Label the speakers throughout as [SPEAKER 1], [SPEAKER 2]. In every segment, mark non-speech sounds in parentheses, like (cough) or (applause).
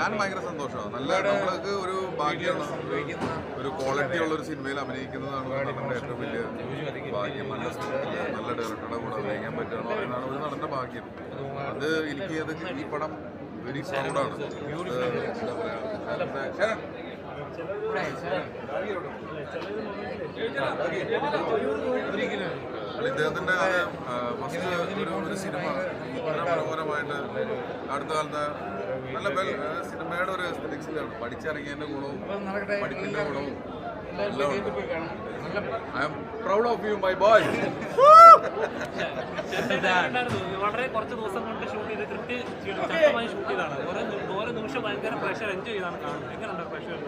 [SPEAKER 1] ഞാൻ ഭയങ്കര സന്തോഷമാണ് നല്ല നമ്മൾക്ക് ഒരു ഭാഗ്യമാണ് ഒരു ക്വാളിറ്റി ഉള്ള ഒരു സിനിമയിൽ അഭിനയിക്കുന്നതാണ് നമ്മുടെ നടന്റെ ഏറ്റവും വലിയ ഭാഗ്യം നല്ല നല്ല ഡയറക്ടറുടെ കൂടെ അഭിനയിക്കാൻ പറ്റുകയാണ് പറയുന്നതാണ് ഒരു നടന്റെ ഭാഗ്യം അത് എനിക്ക് അത് ഈ പടം വെരി പ്രൗഡാണ് എന്താ പറയാ. അല്ല, ഇദ്ദേഹത്തിന്റെ ഫസ്റ്റ് ഒരു ഒരു സിനിമ ഇത്ര മനോഹരമായിട്ട് അടുത്ത കാലത്ത് നല്ല വെൽ സിനിമയുടെ ഒരു എസ്തറ്റിക്സിലാണ് പഠിച്ചിറങ്ങിയതിന്റെ ഗുണവും പഠിപ്പിന്റെ ഗുണവും എല്ലാം I am proud of you my boy.
[SPEAKER 2] വളരെ കുറച്ച് ദിവസം കൊണ്ട് ഷൂട്ട് ചെയ്ത് കൃത്യ ശക്തമായി ഷൂട്ട് ചെയ്താണ്. ഓരോ ഓരോ നിമിഷം ഭയങ്കര പ്രഷർ എൻജോയ് ചെയ്താണ് കാണുന്നത്. എങ്ങനെയുണ്ട് പ്രഷർ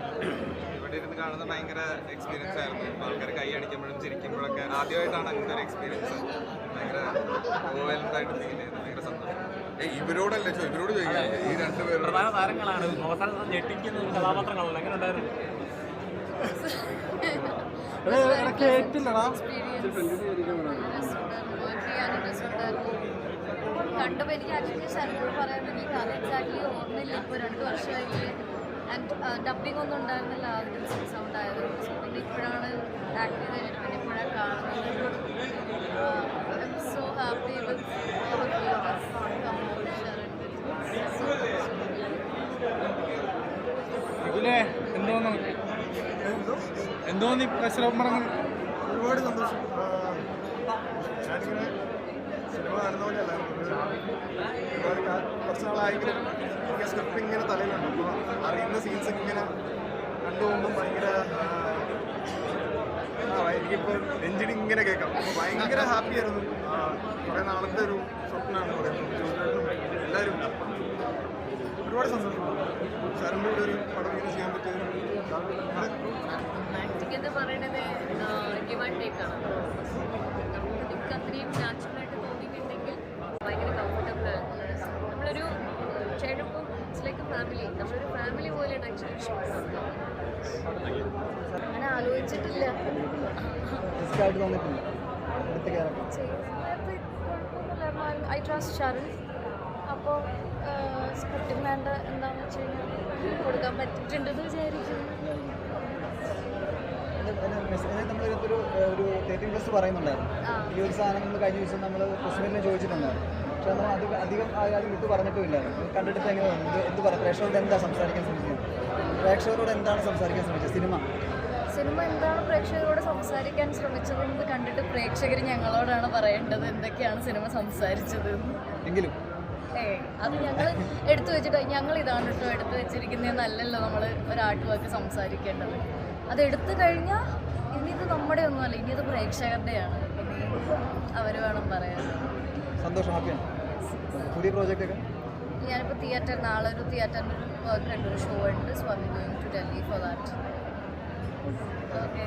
[SPEAKER 3] ഇവിടെ ഇരുന്ന് കാണുന്നത് ഭയങ്കര എക്സ്പീരിയൻസ് ആയിരുന്നു. ആൾക്കാർ കൈ അടിക്കുമ്പോഴും ചിരിക്കുമ്പോഴൊക്കെ ആദ്യമായിട്ടാണ് അങ്ങനത്തെ ഒരു എക്സ്പീരിയൻസ് ഭയങ്കര ഓവർവെൽഡ് ആയിട്ട് ഫീൽ ചെയ്തത് ഭയങ്കര സന്തോഷം.
[SPEAKER 1] ഇവരോടല്ലേ ചോ ഇവരോട് ചോദിക്കാം. ഈ രണ്ടുപേരും
[SPEAKER 2] പ്രധാന താരങ്ങളാണ്. അവസാനം ഞെട്ടിക്കുന്ന കഥാപാത്രങ്ങളാണ് എങ്ങനെ ഉണ്ടായിരുന്നു (laughs)
[SPEAKER 4] കണ്ടപ്പോൾ എനിക്ക് ആക്ച്വലി ശരത്തോട് പറയാനുണ്ട് ഈ കഥ എക്സാക്ട്ലി ഓർമ്മയില്ല. ഇപ്പോൾ രണ്ട് ആൻഡ് ഡബിങ് ഒന്നും ഉണ്ടായിരുന്നില്ല. ആദ്യം സൗണ്ട് ആയത് പിന്നെ ഇപ്പോഴാണ് ആക്ട് ചെയ്തിട്ട് പിന്നെ ഇപ്പോഴാണ് കാണുന്നത് സോ ഹാപ്പി വിത്ത്
[SPEAKER 5] ഇതിലെ എന്തോന്ന് എന്തോന്ന് ഈ പ്രശ്നം
[SPEAKER 6] ഒരുപാട് സന്തോഷം. ഇങ്ങനെ തലയിലുണ്ട്. അപ്പോൾ അറിയുന്ന സീൻസ് ഇങ്ങനെ കണ്ടു പോകുമ്പോൾ ഭയങ്കര എനിക്കിപ്പോൾ എഞ്ചിനി ഇങ്ങനെ കേൾക്കാം. അപ്പോൾ ഭയങ്കര ഹാപ്പിയായിരുന്നു. കുറേ നാളത്തെ ഒരു സ്വപ്നമാണ് പറയുന്നത്. എല്ലാവരും ഒരുപാട് സന്തോഷം സാറിന്റെ കൂടെ ഒരു പടം ഇങ്ങനെ ചെയ്യാൻ പറ്റിയത്
[SPEAKER 4] ആക്ടിങ് എന്ന് പറയുന്നത് ഗിവ് ആൻഡ് ടേക്ക് ആണ്. നമുക്ക് അത്രയും നാച്ചുറലായിട്ട് തോന്നിയിട്ടുണ്ടെങ്കിൽ ഭയങ്കര കംഫർട്ടബിൾ ആണ്. നമ്മളൊരു ചേട്ടപ്പം ഇറ്റ്സ് ലൈക്ക് ഫാമിലി നമ്മളൊരു ഫാമിലി പോലെയാണ് ആക്ച്വലി ഷോട്ട് അങ്ങനെ ആലോചിച്ചിട്ടില്ല. ഐ ട്രസ്റ്റ് ഷരൺ അപ്പോൾ സ്ക്രിപ്റ്റിന് വേണ്ട എന്താണെന്ന് വെച്ച് കഴിഞ്ഞാൽ കൊടുക്കാൻ പറ്റിയിട്ടുണ്ടെന്ന് വിചാരിക്കുന്നു.
[SPEAKER 5] നമ്മളൊരു ഒരു തേർട്ടീൻ പ്ലസ് പറയുന്നുണ്ടായിരുന്നു ഈ ഒരു സാധനം നമ്മൾ കഴിഞ്ഞ ദിവസം നമ്മൾ ചോദിച്ചിട്ടുണ്ടായിരുന്നു പക്ഷെ നമ്മൾ അത് അധികം ആരും ഇത് പറഞ്ഞിട്ടുമില്ലായിരുന്നു കണ്ടിട്ട് എങ്ങനെ തോന്നുന്നു ഇത് എന്ത് പറയാം പ്രേക്ഷകരോട് എന്താ സംസാരിക്കാൻ ശ്രമിച്ചത് പ്രേക്ഷകരോട് എന്താണ് സംസാരിക്കാൻ ശ്രമിച്ചത് സിനിമ
[SPEAKER 4] സിനിമ എന്താണ് പ്രേക്ഷകരോട് സംസാരിക്കാൻ ശ്രമിച്ചതെന്ന് കണ്ടിട്ട് പ്രേക്ഷകർ ഞങ്ങളോടാണ് പറയേണ്ടത്? എന്തൊക്കെയാണ് സിനിമ സംസാരിച്ചത്
[SPEAKER 5] എങ്കിലും
[SPEAKER 4] അത് ഞങ്ങൾ എടുത്തു വെച്ചിട്ട് ഞങ്ങൾ ഇതാണ് കേട്ടോ എടുത്തു വെച്ചിരിക്കുന്നതെന്നല്ലല്ലോ നമ്മൾ ഒരു ആർട്ട് വർക്ക് സംസാരിക്കേണ്ടത്. അത് എടുത്തു കഴിഞ്ഞാൽ ഇനി ഇത് നമ്മുടെ ഒന്നുമല്ല ഇനി ഇത് പ്രേക്ഷകരുടെയാണ്. ഇനി അവർ വേണം പറയാൻ.
[SPEAKER 5] സന്തോഷം ഹാപ്പിയാണ് പുതിയ പ്രോജക്റ്റ് ഒക്കെ
[SPEAKER 4] ഞാനിപ്പോൾ തിയേറ്റർ നാളെ ഒരു തിയേറ്ററിന്റെ ഒരു വർക്ക് ഉണ്ട് ഒരു ഷോ ഉണ്ട് so I going to Delhi for that okay